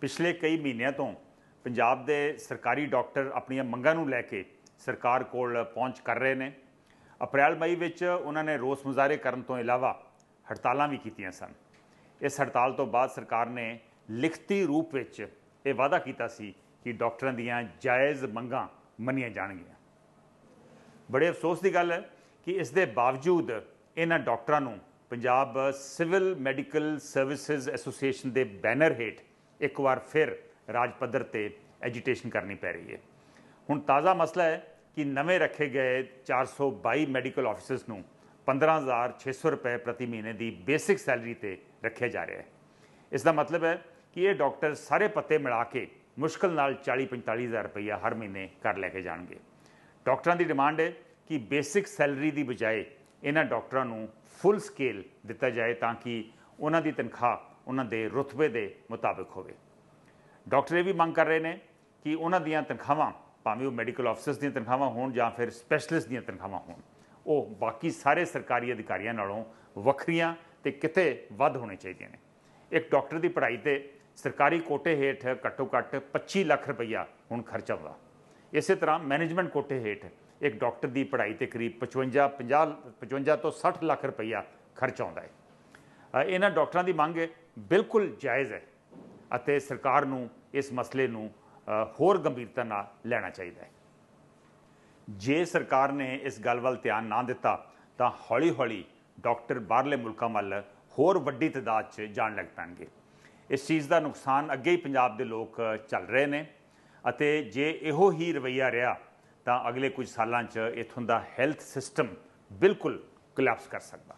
ਪਿਛਲੇ ਕਈ ਮਹੀਨਿਆਂ ਤੋਂ ਪੰਜਾਬ ਦੇ ਸਰਕਾਰੀ ਡਾਕਟਰ ਆਪਣੀਆਂ ਮੰਗਾਂ ਨੂੰ ਲੈ ਕੇ ਸਰਕਾਰ ਕੋਲ ਪਹੁੰਚ ਕਰ ਰਹੇ ਨੇ। ਅਪ੍ਰੈਲ, ਮਈ ਵਿੱਚ ਉਹਨਾਂ ਨੇ ਰੋਸ ਮੁਜ਼ਾਹਰੇ ਕਰਨ ਤੋਂ ਇਲਾਵਾ ਹੜਤਾਲਾਂ ਵੀ ਕੀਤੀਆਂ ਸਨ। ਇਸ ਹੜਤਾਲ ਤੋਂ ਬਾਅਦ ਸਰਕਾਰ ਨੇ ਲਿਖਤੀ ਰੂਪ ਵਿੱਚ ਇਹ ਵਾਅਦਾ ਕੀਤਾ ਸੀ ਕਿ ਡਾਕਟਰਾਂ ਦੀਆਂ ਜਾਇਜ਼ ਮੰਗਾਂ ਮੰਨੀਆਂ ਜਾਣਗੀਆਂ। ਬੜੇ ਅਫਸੋਸ ਦੀ ਗੱਲ ਹੈ ਕਿ ਇਸ ਦੇ ਬਾਵਜੂਦ ਇਹਨਾਂ ਡਾਕਟਰਾਂ ਨੂੰ Punjab civil medical services association ਦੇ ਬੈਨਰ ਹੇਠ ਇੱਕ ਵਾਰ ਫਿਰ ਰਾਜ ਪੱਧਰ ਤੇ ਐਜੀਟੇਸ਼ਨ ਕਰਨੀ ਪੈ ਰਹੀ ਹੈ। ਹੁਣ ਤਾਜ਼ਾ ਮਸਲਾ ਹੈ ਕਿ ਨਵੇਂ ਰੱਖੇ ਗਏ 422 ਮੈਡੀਕਲ ਆਫਿਸਰਸ ਨੂੰ 15600 ਰੁਪਏ ਪ੍ਰਤੀ ਮਹੀਨੇ ਦੀ ਬੇਸਿਕ ਸੈਲਰੀ ਤੇ ਰੱਖਿਆ ਜਾ ਰਿਹਾ ਹੈ। ਇਸ ਦਾ ਮਤਲਬ ਹੈ ਕਿ ਇਹ ਡਾਕਟਰ ਸਾਰੇ ਪੱਤੇ ਮਿਲਾ ਕੇ ਮੁਸ਼ਕਲ ਨਾਲ 40-45000 ਰੁਪਈਆ ਹਰ ਮਹੀਨੇ ਕਰ ਲੈ ਕੇ ਜਾਣਗੇ। ਡਾਕਟਰਾਂ ਦੀ ਡਿਮਾਂਡ ਹੈ ਕਿ ਬੇਸਿਕ ਸੈਲਰੀ ਦੀ ਬਜਾਏ ਇਹਨਾਂ ਡਾਕਟਰਾਂ ਨੂੰ ਫੁੱਲ ਸਕੇਲ ਦਿੱਤਾ ਜਾਏ ਤਾਂ ਕਿ ਉਹਨਾਂ ਦੀ ਤਨਖਾਹ ਉਹਨਾਂ ਦੇ ਰੁਤਬੇ ਦੇ ਮੁਤਾਬਕ ਹੋਵੇ। ਡਾਕਟਰ ਇਹ ਵੀ ਮੰਗ ਕਰ ਰਹੇ ਨੇ ਕਿ ਉਹਨਾਂ ਦੀਆਂ ਤਨਖਾਹਾਂ, ਭਾਵੇਂ ਉਹ ਮੈਡੀਕਲ ਆਫਿਸਰਸ ਦੀਆਂ ਤਨਖਾਹਾਂ ਹੋਣ ਜਾਂ ਫਿਰ ਸਪੈਸ਼ਲਿਸਟ ਦੀਆਂ ਤਨਖਾਹਾਂ ਹੋਣ, ਉਹ ਬਾਕੀ ਸਾਰੇ ਸਰਕਾਰੀ ਅਧਿਕਾਰੀਆਂ ਨਾਲੋਂ ਵੱਖਰੀਆਂ ਤੇ ਕਿਤੇ ਵੱਧ ਹੋਣੇ ਚਾਹੀਦੀਆਂ ਨੇ। ਇੱਕ ਡਾਕਟਰ ਦੀ ਪੜ੍ਹਾਈ ਤੇ ਸਰਕਾਰੀ ਕੋਟੇ ਹੇਠ ਘੱਟੋ ਘੱਟ 25 ਲੱਖ ਰੁਪਈਆ ਹੁਣ ਖਰਚਾ ਹੁੰਦਾ ਇਸੇ ਤਰ੍ਹਾਂ ਮੈਨੇਜਮੈਂਟ ਕੋਟੇ ਹੇਠ ਇੱਕ ਡਾਕਟਰ ਦੀ ਪੜ੍ਹਾਈ ਤੇ ਕਰੀਬ 55 50 55 ਤੋਂ 60 ਲੱਖ ਰੁਪਈਆ ਖਰਚ ਆਉਂਦਾ ਹੈ। ਇਹਨਾਂ ਡਾਕਟਰਾਂ ਦੀ ਮੰਗ ਬਿਲਕੁਲ ਜਾਇਜ਼ ਹੈ ਅਤੇ ਸਰਕਾਰ ਨੂੰ ਇਸ ਮਸਲੇ ਨੂੰ ਹੋਰ ਗੰਭੀਰਤਾ ਨਾਲ ਲੈਣਾ ਚਾਹੀਦਾ ਹੈ। ਜੇ ਸਰਕਾਰ ਨੇ ਇਸ ਗੱਲ ਵੱਲ ਧਿਆਨ ਨਾ ਦਿੱਤਾ, ਤਾਂ ਹੌਲੀ-ਹੌਲੀ ਡਾਕਟਰ ਬਾਹਰਲੇ ਮੁਲਕਾਂ ਵੱਲ ਹੋਰ ਵੱਡੀ ਤਦਾਦ 'ਚ ਜਾਣ ਲੱਗ ਪੈਣਗੇ। ਇਸ ਚੀਜ਼ ਦਾ ਨੁਕਸਾਨ ਅੱਗੇ ਹੀ ਪੰਜਾਬ ਦੇ ਲੋਕ ਚੱਲ ਰਹੇ ਨੇ ਅਤੇ ਜੇ ਇਹੋ ਹੀ ਰਵਈਆ ਰਿਹਾ, ਤਾਂ ਅਗਲੇ ਕੁਝ ਸਾਲਾਂ 'ਚ ਇਥੋਂ ਦਾ ਹੈਲਥ ਸਿਸਟਮ ਬਿਲਕੁਲ ਕੋਲੈਪਸ ਕਰ ਸਕਦਾ।